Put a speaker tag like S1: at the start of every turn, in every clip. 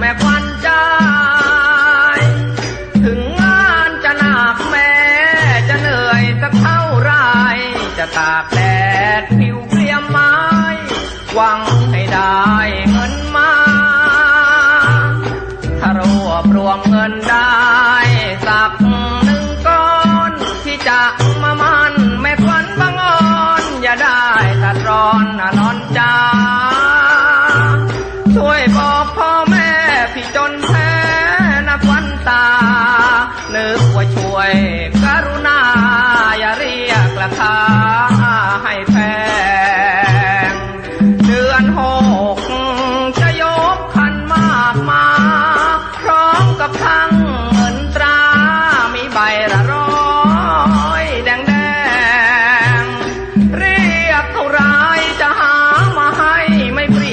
S1: แม่ควันใจ ถึงงานจะหนักแม่จะเหนื่อยสักเท่าไร จะตากแดดผิวเปลี่ยมไม้ หวังให้ได้เงินมา ถ้ารวบรวมเงินได้สักหนึ่งก้อนที่จะมามันแม่ควันบังอ่อน อย่าได้ตัดร้อนอร้อน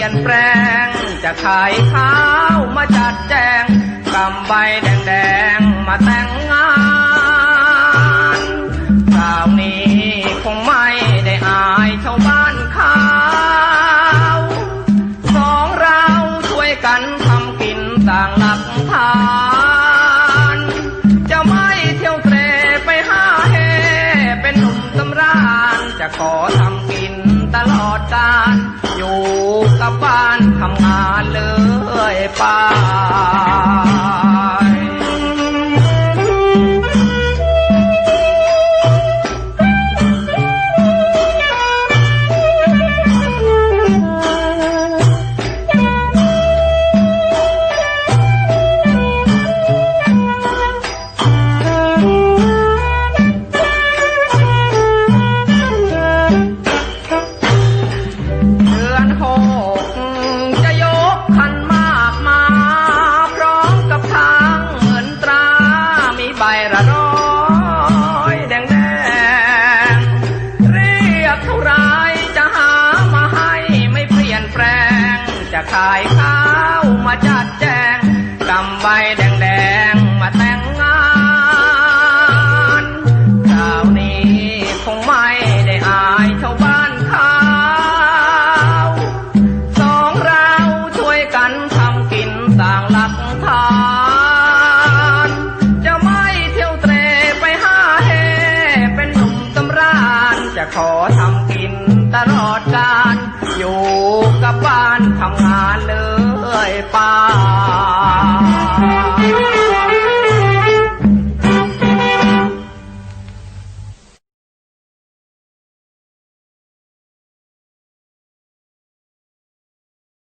S1: ลี่ยนแปลง จะขายข้าวมาจัดแจงกำใบแดงๆมาแต่งงานคราวนี้คงไม่ได้อายชาวบ้านเขาสองเราช่วยกันทำกินต่างหลักฐาน จะไม่เที่ยวเตรไปหาเฮเป็นหนุ่มตำรานจะขอ เลยไป ขายข้าวมาจัดแจงกำใบแดงแดงมาแต่งงานคราวนี้คงไม่ได้อายชาวบ้านเขาสองเราช่วยกันทำกินต่างหลักฐาน จะไม่เที่ยวเตรไปหาเฮเป็นหนุ่มตำรานจะขอทำกินตลอดกาล người ป่า